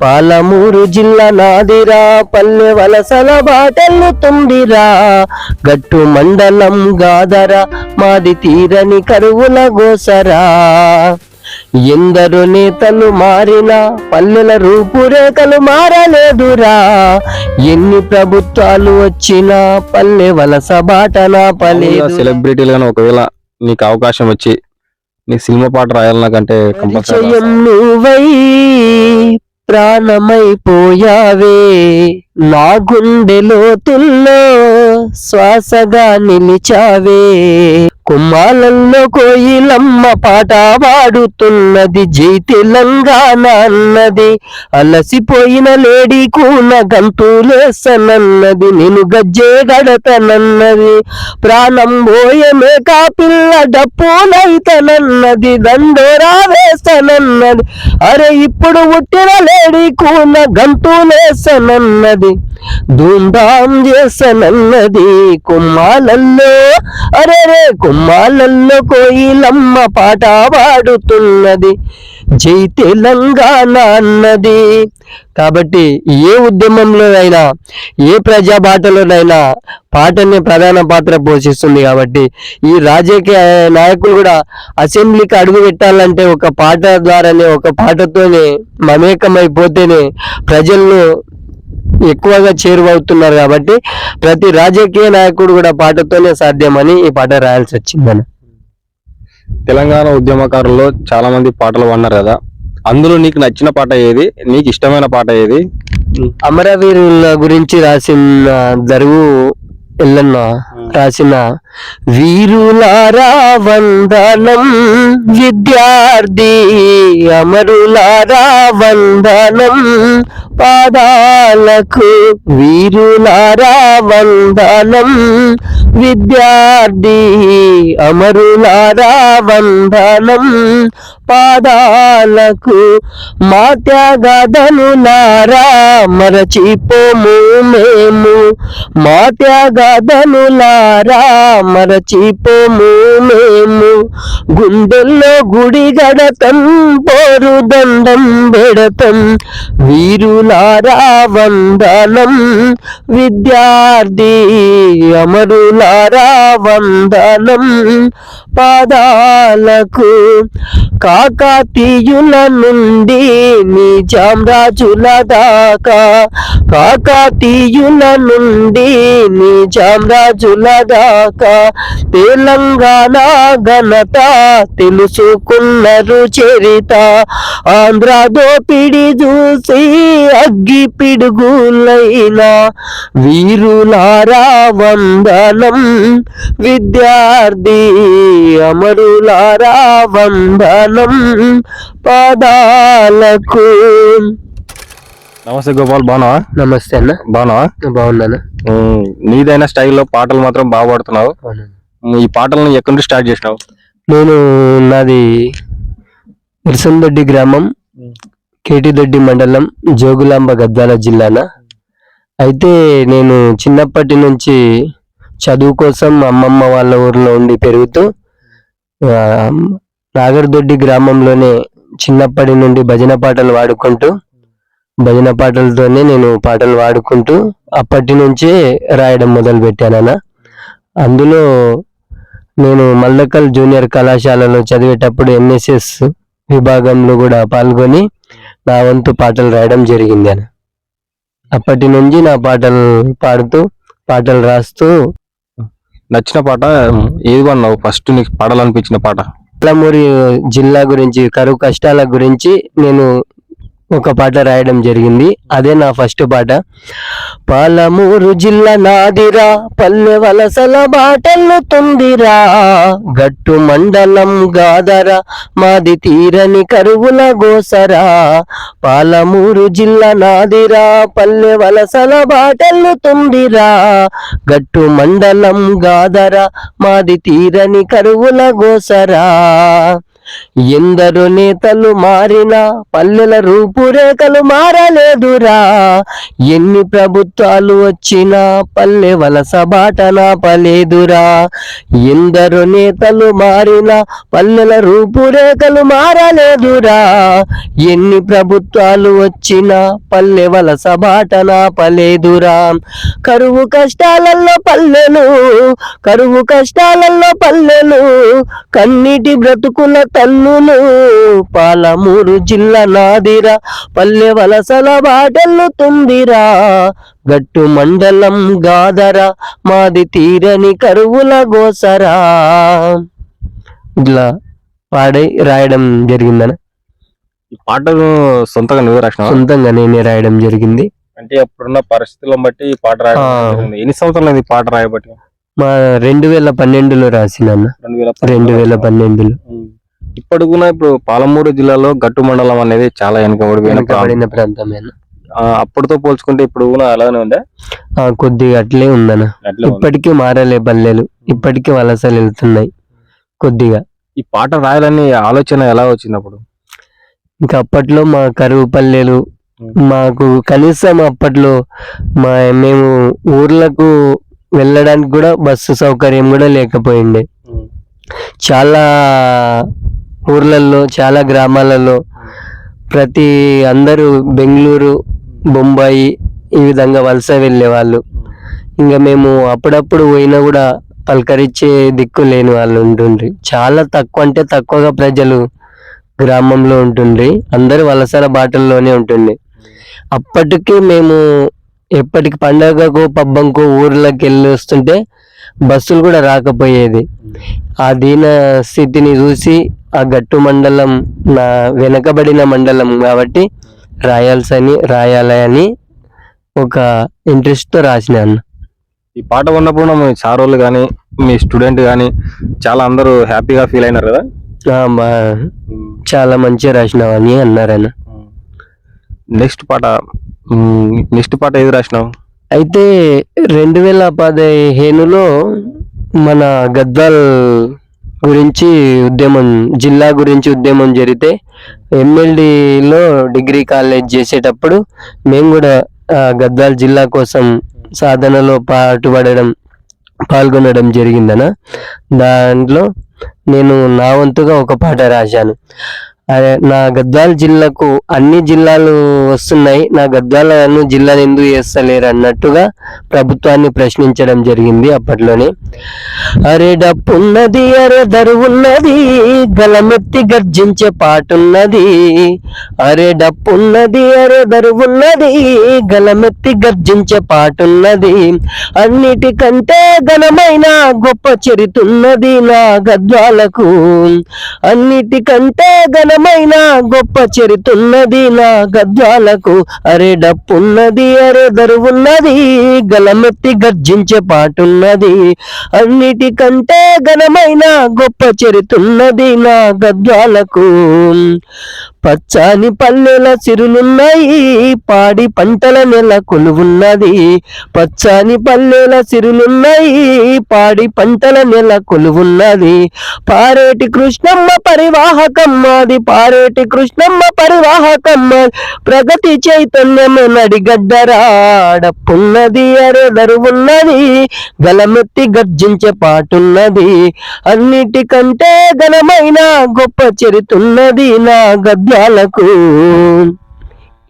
పాలమూరు జిల్లా నాదిరా పల్లె వలసల బాటలు తుందిరా గట్టు మండలం గాదర మాది తీరని కరువుల గోసరా. ఎందరు నేతలు మారినా పల్లెల రూపురేఖలు మారలేదురా. ఎన్ని ప్రభుత్వాలు వచ్చినా పల్లె వలస బాటన పలేదు సెలబ్రిటీలు కానీ ఒకవేళ నీకు అవకాశం వచ్చి నీ సినిమా పాట పరిచయం నువ్వై ప్రాణమైపోయావే. నా గుండె లోతుల్లో శ్వాసగా నిలిచావే. కుమ్మాలల్లో కోయిలమ్మ పాట పాడుతున్నది జై తెలంగాణ అన్నది అలసిపోయిన లేడీ కూన గంతులేసనన్నది నేను గజ్జే గడతనన్నది. ప్రాణం పోయమే కా పిల్ల డప్పులైతనన్నది దండోరా వేసనన్నది. అరే ఇప్పుడు పుట్టిన లేడీ కూన గంతులేసనన్నది ధూమ్ధాం చేసనన్నది. కుమ్మాలల్లో అరే రే మాలల్లో కోయిలమ్మ పాట పాడుతున్నది. జై తెలంగాణ అన్నది కాబట్టి ఏ ఉద్యమంలోనైనా ఏ ప్రజా బాటలోనైనా పాటనే ప్రధాన పాత్ర పోషిస్తుంది కాబట్టి ఈ రాజకీయ నాయకులు కూడా అసెంబ్లీకి అడుగు పెట్టాలంటే ఒక పాట ద్వారానే ఒక పాటతోనే మమేకమైపోతేనే ప్రజలను ఎక్కువగా చేరువవుతున్నారు కాబట్టి ప్రతి రాజకీయ నాయకుడు కూడా పాటతోనే సాధ్యమని ఈ పాట రాయాల్సి వచ్చిందని తెలంగాణ ఉద్యమకారుల్లో చాలా మంది పాటలు పాడినారు కదా అందులో నీకు నచ్చిన పాట ఏది? నీకు ఇష్టమైన పాట ఏది? అమరవీరుల గురించి రాసిన దరువు ఎల్లన్న రాసిన వీరులారా వందనం విద్యార్థి అమరులారా వందనం పాదాలకు వీరులారా వందనం విద్యార్థి అమరులారా వందనం పాదాలకు మా త్యాగదనులారా మరచిపోము మేము మా త్యాగదనులారా మరచిపోము మేము. గుండెల్లో గుడి గడతం పోరు దండం పెడతం. వీరులారా వందనం విద్యార్థి అమరులారా వందనం. పాదాలకు కాకాతీయుల నుండి నిజాం రాజుల దాకా. కాకాతీయుల నుండి నిజాం రాజుల దాకా. తెలంగాణ ఘనత తెలుసుకున్నారు చరిత ఆంధ్ర దోపిడి చూసి అగ్గి పిడుగులైనా వీరులారా వందనం. విద్యార్థి అమరులారా వందనం. పాదాలకు నమస్తే గోపాల్ బాగున్నావా? నమస్తే అన్న. బాగున్నావా? బాగున్నాను నీదైన స్టైల్లో పాటలు మాత్రం బాగా పాడుతున్నావు. ఈ పాటలను ఎక్కడి నుంచి స్టార్ట్ చేసినావు? నేను నాది ఇరసందొడ్డి గ్రామం కేటిదొడ్డి మండలం జోగులాంబ గద్వాల జిల్లాన. అయితే నేను చిన్నప్పటి నుంచి చదువు కోసం అమ్మమ్మ వాళ్ళ ఊర్లో ఉండి పెరుగుతూ నాగర్దొడ్డి గ్రామంలోనే చిన్నప్పటి నుండి భజన పాటలు పాడుకుంటూ భజన పాటలతోనే నేను పాటలు పాడుకుంటూ అప్పటి నుంచే రాయడం మొదలు పెట్టానన్న అందులో నేను మల్లకల్ జూనియర్ కళాశాలలో చదివేటప్పుడు ఎన్ఎస్ఎస్ విభాగంలో కూడా పాల్గొని నా వంతు పాటలు రాయడం జరిగింది అని అప్పటి నుంచి నా పాటలు పాడుతూ పాటలు రాస్తూ నచ్చిన పాట ఏది పాడినావు ఫస్ట్ నీకు పాడాలనిపించిన పాట. పాలమూరి జిల్లా గురించి కరువు కష్టాల గురించి నేను ఒక పాట రాయడం జరిగింది. అదే నా ఫస్ట్ పాట. పాలమూరు జిల్లా నాదిరా పల్లె వలసల బాటలు తొందిరా. గట్టు మండలం గాదర మాది తీరని కరువుల గోసరా. పాలమూరు జిల్లా నాదిరా పల్లె వలసల బాటలు తొందిరా. గట్టు మండలం గాదర మాది తీరని కరువుల గోసరా. ఎందరు నేతలు మారినా పల్లెల రూపురేఖలు మారలేదురా. ఎన్ని ప్రభుత్వాలు వచ్చినా పల్లె వలస బాట పలేదురా ఎందరు నేతలు మారినా పల్లెల రూపురేఖలు మారలేదురా. ఎన్ని ప్రభుత్వాలు వచ్చినా పల్లె వలస బాట పలేదురా కరువు కష్టాలలో పల్లెలు కరువు కష్టాలలో పల్లెలు కన్నీటి బ్రతుకుల తన్నులు పాలమూరు జిల్లా నాదిరా పల్లె వలసల బాటెల్లుతుందిరా గట్టు మండలం గాదరా మాది తీరని కరువుల గోసరా. ఇట్లా పాడి రాయడం జరిగిందన? ఈ పాటను సొంతంగా నువ్వే రాసినావా? సొంతంగా నేనే రాయడం జరిగింది. అంటే అప్పుడున్న పరిస్థితులను బట్టి ఈ పాట రాయడం. ఎన్ని సంవత్సరాలు ఈ పాట రాయబట్టి? మా రెండు వేల పన్నెండులో రాసినాను. రెండు వేల పన్నెండులో. ఇప్పుడు కూడా ఇప్పుడు పాలమూరు జిల్లాలో గట్టు మండలం అనేది చాలా వెనుకబడిపోయిన ప్రాంతం. అప్పటితో పోల్చుకుంటే ఇప్పుడు కూడా అలానే ఉందా? కొద్దిగా అట్లే ఉందన్న. ఇప్పటికీ మారలే పల్లెలు. ఇప్పటికీ వలసలు వెళ్తున్నాయి. కొద్దిగా. ఈ పాట రాయాలని ఆలోచన ఎలా వచ్చింది అప్పుడు? ఇంకా అప్పట్లో మా కరువు పల్లెలు మాకు కనీసం అప్పట్లో మా మేము ఊర్లకు వెళ్ళడానికి కూడా బస్సు సౌకర్యం కూడా లేకపోయిండే. చాలా ఊర్లలో చాలా గ్రామాలలో ప్రతి అందరూ బెంగళూరు బొంబాయి ఈ విధంగా వలస వెళ్ళేవాళ్ళు. ఇంకా మేము అప్పుడప్పుడు పోయినా కూడా పలకరించే దిక్కు లేని వాళ్ళు ఉంటుండ్రి. చాలా తక్కువ అంటే తక్కువగా ప్రజలు గ్రామంలో ఉంటుండ్రి. అందరూ వలసల బాటల్లోనే ఉంటుండే. అప్పటికి మేము ఎప్పటికి పండగకు పబ్బంకు ఊర్లోకి వెళ్ళి వస్తుంటే బస్సులు కూడా రాకపోయేది. ఆ దీన స్థితిని చూసి ఆ గట్టు మండలం నా వెనకబడిన మండలం కాబట్టి రాయాల్సని రాయాలని ఒక ఇంట్రెస్ట్తో రాసినాను ఈ పాట ఉన్నప్పుడు మీ సార్ వాళ్ళు కానీ మీ స్టూడెంట్ కానీ చాలా అందరూ హ్యాపీగా ఫీల్ అయినారు కదా? చాలా మంచిగా రాసినావని అన్నారన్న. నెక్స్ట్ పాట నెక్స్ట్ పాట ఏది రాసినావు? అయితే రెండు వేల పదిహేనులో మన గద్వాల్ గురించి ఉద్యమం జిల్లా గురించి ఉద్యమం జరిగితే ఎమ్మెల్డీలో డిగ్రీ కాలేజ్ చేసేటప్పుడు మేము కూడా గద్దాల్ గద్వాల్ జిల్లా కోసం సాధనలో పాటుపడడం పాల్గొనడం జరిగిందన దాంట్లో నేను నా వంతుగా ఒక పాట రాశాను. అదే నా గద్వాల జిల్లాకు అన్ని జిల్లాలు వస్తున్నాయి. నా గద్వాలను జిల్లాలు ఎందుకు చేస్తలేరు అన్నట్టుగా ప్రభుత్వాన్ని ప్రశ్నించడం జరిగింది అప్పట్లోనే. అరే డప్పున్నది అరే దరువున్నది గలమెత్తి గర్జించే పాటున్నది. అరే డప్పున్నది అరే దరువున్నది గలమెత్తి గర్జించే పాటున్నది. అన్నిటికంటే ఘనమైన గొప్ప చరితున్నది నా గద్వాలకు. అన్నిటికంటే ఘనమైన గొప్ప చరితున్నది నా గద్వాలకు అరే డప్పున్నది అరే దరువున్నది గలమెత్తి గర్జించే పాటున్నది. అన్నిటికంటే ఘనమైన గొప్ప చరితున్నది నా గద్వాలకు పచ్చని పల్లెల సిరులున్నాయి పాడి పంటల నెల కొలువున్నది. పచ్చని పల్లెల సిరులున్నాయి పాడి పంటల నెల కొలువున్నది. పారేటి కృష్ణమ్మ పరివాహకమ్మది పారేటి కృష్ణమ్మ పరివాహకమ్మ ప్రగతి చైతన్యమే నడిగడ్డరాడప్పున్నది అరే దరువున్నది గలమెత్తి గర్జించే పాటున్నది. అన్నిటికంటే ఘనమైన గొప్ప చరితున్నది నా గద్యాలకు.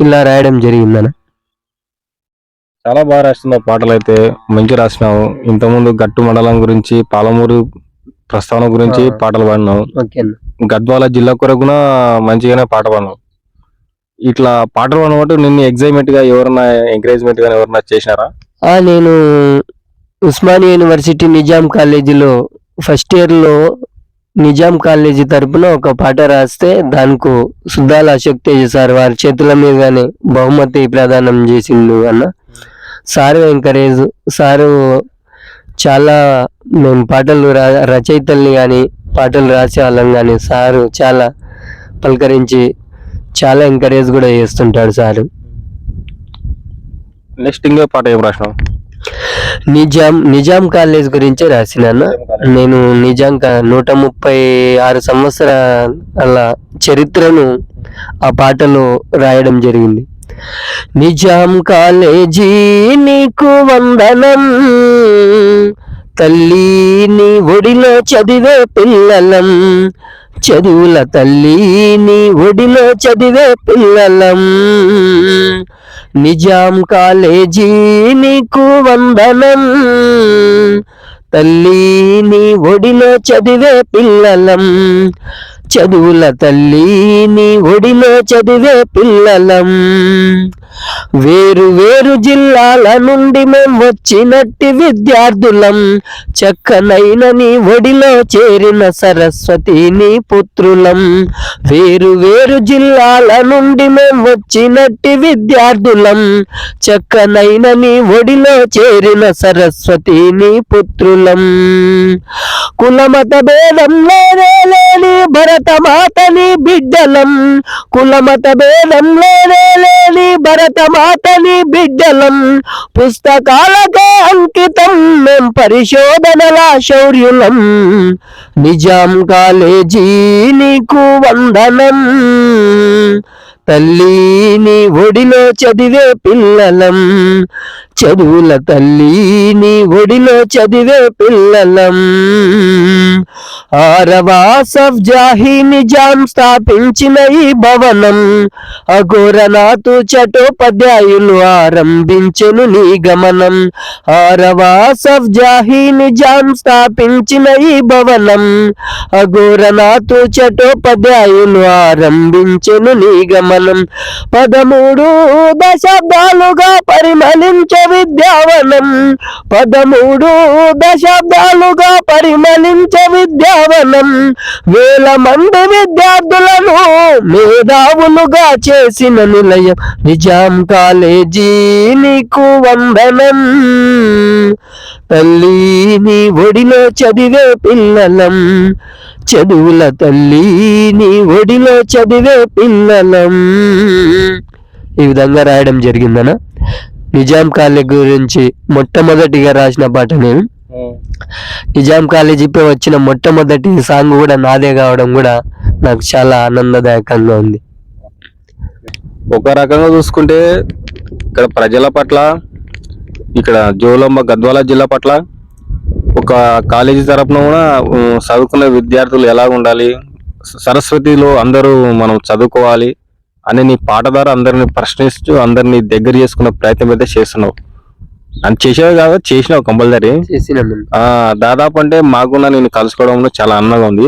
ఇలా రాయడం జరిగిందన? చాలా బాగా రాస్తున్నావు పాటలు అయితే మంచి రాసినావు. ఇంతకుముందు గట్టు మండలం గురించి పాలమూరు ప్రస్తావన గురించి. పాటలు పాడినావు. ఓకే గద్వాల జిల్లా కొరకున మంచిగానే పాట పాడినావు ఇట్లా పాటలు అనమాట నిన్ను ఎగ్జైట్మెంట్గా ఎవరన్నా ఎంకరేజ్మెంట్గా ఎవరన్నా చేసినారా? నేను ఉస్మానియా యూనివర్సిటీ నిజాం కాలేజీలో ఫస్ట్ ఇయర్లో నిజాం కాలేజీ తరపున ఒక పాట రాస్తే దానికి సుద్దాల అశోక్ తేజ సార్ వారి చేతుల మీదగానే బహుమతి ప్రదానం చేసిండు అన్న. సారు ఎంకరేజ్ సారు చాలా మేము పాటలు రా రచయితల్ని కానీ పాటలు రాసే వాళ్ళం కానీ సారు చాలా పలకరించి చాలా ఎంకరేజ్ కూడా చేస్తుంటాడు సారు. నెక్స్ట్ ఇంకో పాట ఏం రాసినావు? నిజాం నిజాం కాలేజ్ గురించే రాసినాను నేను నిజాం నూట ముప్పై ఆరు సంవత్సరాల చరిత్రను ఆ పాటలో రాయడం జరిగింది. నిజాం కాలేజీ నీకు వందనం. తల్లి నీ ఒడిలో చదివే పిల్లలం. చదువుల తల్లి నీ ఒడిలో చదివే పిల్లలం. నిజాం కాలేజీ నీకు వందనం. తల్లి నీ ఒడిలో చదివే పిల్లలం. చదువుల తల్లి నీ ఒడిలో చదివే పిల్లలం. వేరు వేరు జిల్లాల నుండి మేం వచ్చినట్టి విద్యార్థులం. చక్కనైన నీ ఒడిలో చేరిన సరస్వతి నీ పుత్రులం. వేరు వేరు జిల్లాల నుండి మేం వచ్చినట్టి విద్యార్థులం. చక్కనైన నీ ఒడిలో చేరిన సరస్వతి నీ పుత్రులం. కులమత భేదం లేనే లేని భరతమాతని బిడ్డలం. కులమత భేదం లేనే లేని భారత మాతని బిడ్డలం. పుస్తకాలకే అంకితం మేం పరిశోధనల శౌర్యులం. నిజాం కాలేజీ నీకు వందనం. తల్లి నీ ఒడిలో చదివే పిల్లలం. చదువుల తల్లి నీ ఒడిలో చదివే పిల్లలం. ఆరవాసఫ్ జాహీ నిజాం స్థాపించిన ఈ భవనం అఘోరనాథు చటోపాధ్యాయులు ఆరంభించెను నీ గమనం. ఆరవాసఫ్ జాహీ నిజాం స్థాపించిన ఈ భవనం అఘోరనాథు చటోపాధ్యాయులు ఆరంభించెను నీ గమనం. పదమూడు దశాబ్దాలుగా పరిమళించే విద్యావనం. పదమూడు దశాబ్దాలుగా పరిమళించే విద్యావనం. వేల మంది విద్యార్థులను మేధావులుగా చేసిన నిలయం. నిజాం కాలేజీ నీకు వందనం. తల్లి నీ ఒడిలో చదివే పిల్లలం. చదువుల తల్లి నీ ఒడిలో చదివే పిల్లలం. ఈ విధంగా రాయడం జరిగిందనా? నిజాం కాలేజ్ గురించి మొట్టమొదటిగా రాసిన పాట నేను నిజాం కాలేజీపై వచ్చిన మొట్టమొదటి సాంగ్ కూడా నాదే కావడం కూడా నాకు చాలా ఆనందదాయకంగా ఉంది. ఒక రకంగా చూసుకుంటే ఇక్కడ ప్రజల పట్ల ఇక్కడ జోలమ్మ గద్వాల జిల్లా పట్ల ఒక కాలేజీ తరపున కూడా చదువుకునే విద్యార్థులు ఎలా ఉండాలి సరస్వతిలో అందరూ మనం చదువుకోవాలి అని నీ పాట ద్వారా అందరిని ప్రశ్నిస్తూ అందరిని దగ్గర చేసుకునే ప్రయత్నం అయితే చేస్తున్నావు. అని చేసేవి కాదు చేసినావు కంపల్సరీ. దాదాపు అంటే మాకున్న నేను కలుసుకోవడంలో చాలా ఆనందంగా ఉంది.